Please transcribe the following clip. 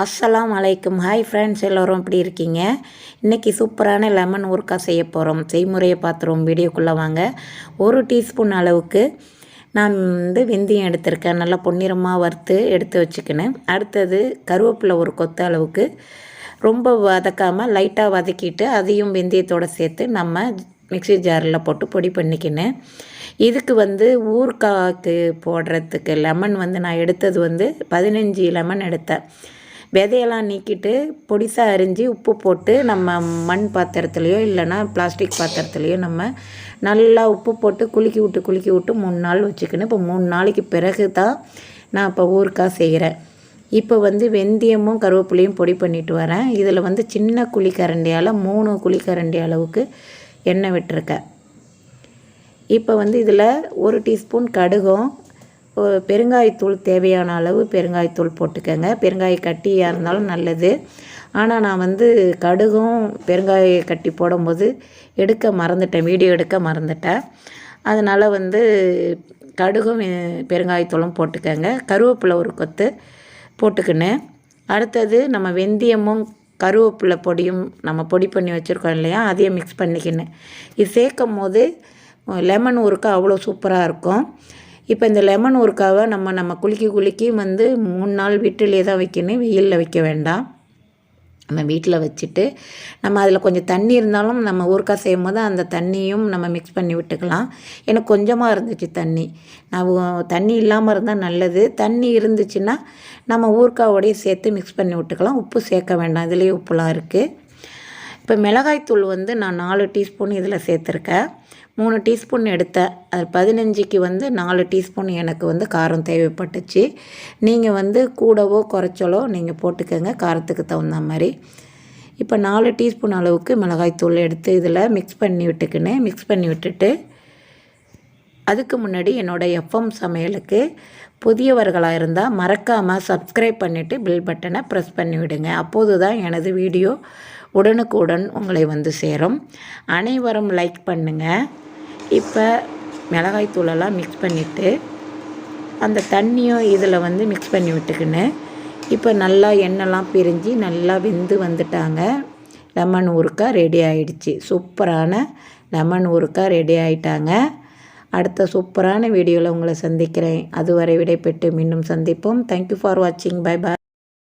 அஸ்ஸலாம் அலைக்கும் hi friends எல்லோரும் எப்படி இருக்கீங்க? இன்றைக்கி சூப்பரான லெமன் ஊறுக்கா செய்ய போகிறோம் செய்முறையை பார்த்துருவோம். வீடியோக்குள்ளே வாங்க. ஒரு டீஸ்பூன் அளவுக்கு நான் வந்து வெந்தயம் எடுத்திருக்கேன். நல்லா பொன்னிறமாக வறுத்து எடுத்து வச்சுக்கினேன். அடுத்தது கருவேப்பிலை ஒரு கொத்த அளவுக்கு. ரொம்ப வதக்காமல் லைட்டாக வதக்கிட்டு அதையும் வெந்தயத்தோடு சேர்த்து நம்ம மிக்ஸி ஜாரில் போட்டு பொடி பண்ணிக்கினேன். இதுக்கு வந்து ஊறுக்காய்க்கு போடுறதுக்கு லெமன் வந்து நான் எடுத்தது வந்து பதினஞ்சு லெமன் எடுத்தேன். விதையெல்லாம் நீக்கிட்டு பொடிசாக அரிஞ்சு உப்பு போட்டு நம்ம மண் பாத்திரத்துலையோ இல்லைன்னா பிளாஸ்டிக் பாத்திரத்துலையோ நம்ம நல்லா உப்பு போட்டு குலுக்கி விட்டு குலுக்கி விட்டு மூணு நாள் வச்சுக்கணும். இப்போ மூணு நாளைக்கு பிறகு தான் நான் இப்போ ஊறுக்காய் செய்கிறேன். இப்போ வந்து வெந்தயமும் கருவேப்பிலையும் பொடி பண்ணிட்டு வரேன். இதில் வந்து சின்ன குழிக்கரண்டியால் மூணு குழிக்கரண்டி அளவுக்கு எண்ணெய் விட்டுருக்கேன். இப்போ வந்து இதில் ஒரு டீஸ்பூன் கடுகும் பெருங்காயத்தூள் தேவையான அளவு பெருங்காயத்தூள் போட்டுக்கோங்க. பெருங்காய கட்டியாக இருந்தாலும் நல்லது. ஆனால் நான் வந்து கடுகும் பெருங்காய கட்டி போடும்போது எடுக்க மறந்துட்டேன். வீடியோ எடுக்க மறந்துட்டேன். அதனால் வந்து கடுகும் பெருங்காயத்தூளும் போட்டுக்கோங்க. கருவேப்பிலை ஒரு கொத்து போட்டுக்கினேன். அடுத்தது நம்ம வெந்தயமும் கருவேப்பிலை பொடியும் நம்ம பொடி பண்ணி வச்சுருக்கோம் இல்லையா? அதையும் மிக்ஸ் பண்ணிக்கினேன். இது சேர்க்கும் போது லெமன் ஊறுக்கு அவ்வளோ சூப்பராக இருக்கும். இப்போ இந்த லெமன் ஊறுக்காவை நம்ம நம்ம குலுக்கி குலுக்கி வந்து மூணு நாள் வீட்டிலே தான் வைக்கணும். வெயிலில் வைக்க வேண்டாம். நம்ம வீட்டில் வச்சுட்டு நம்ம அதில் கொஞ்சம் தண்ணி இருந்தாலும் நம்ம ஊறுக்காய் செய்யும் போது அந்த தண்ணியும் நம்ம மிக்ஸ் பண்ணி விட்டுக்கலாம். எனக்கு கொஞ்சமாக இருந்துச்சு தண்ணி. நான் தண்ணி இல்லாமல் இருந்தால் நல்லது. தண்ணி இருந்துச்சுன்னா நம்ம ஊறுக்காவோடையே சேர்த்து மிக்ஸ் பண்ணி விட்டுக்கலாம். உப்பு சேர்க்க வேண்டாம். இதுலேயே உப்புலாம் இருக்குது இப்போ மிளகாய்த்தூள் வந்து நான் நாலு டீஸ்பூன் இதில் சேர்த்துருக்கேன். மூணு டீஸ்பூன் எடுத்தேன் அது பதினஞ்சுக்கு வந்து நாலு டீஸ்பூன் எனக்கு வந்து காரம் தேவைப்பட்டுச்சு. நீங்கள் வந்து கூடவோ குறைச்சலோ நீங்கள் போட்டுக்கோங்க காரத்துக்கு தகுந்த மாதிரி. இப்போ நாலு டீஸ்பூன் அளவுக்கு மிளகாய்த்தூள் எடுத்து இதில் மிக்ஸ் பண்ணி விட்டுக்கினேன். மிக்ஸ் பண்ணி விட்டுட்டு அதுக்கு முன்னாடி என்னோடய எஃப்எம் சமையலுக்கு புதியவர்களாக இருந்தால் மறக்காமல் சப்ஸ்கிரைப் பண்ணிவிட்டு பில் பட்டனை ப்ரெஸ் பண்ணி விடுங்க. அப்போது தான் எனது வீடியோ உடனுக்குடன் உங்களை வந்து சேரும். அனைவரும் லைக் பண்ணுங்கள் இப்போ மிளகாய் தூளெல்லாம் மிக்ஸ் பண்ணிவிட்டு அந்த தண்ணியும் இதில் வந்து மிக்ஸ் பண்ணி விட்டுக்கின்னு இப்போ நல்லா எண்ணெய்லாம் பிரிஞ்சு நல்லா வெந்து வந்துட்டாங்க. லெமன் ஊறுக்கா ரெடி ஆகிடுச்சு சூப்பரான லெமன் ஊறுக்கா ரெடி ஆகிட்டாங்க அடுத்த சூப்பரான வீடியோவில் உங்களை சந்திக்கிறேன். அதுவரை விடைபெற்று மீண்டும் சந்திப்போம். தேங்க்யூ ஃபார் வாட்சிங் பை பாய்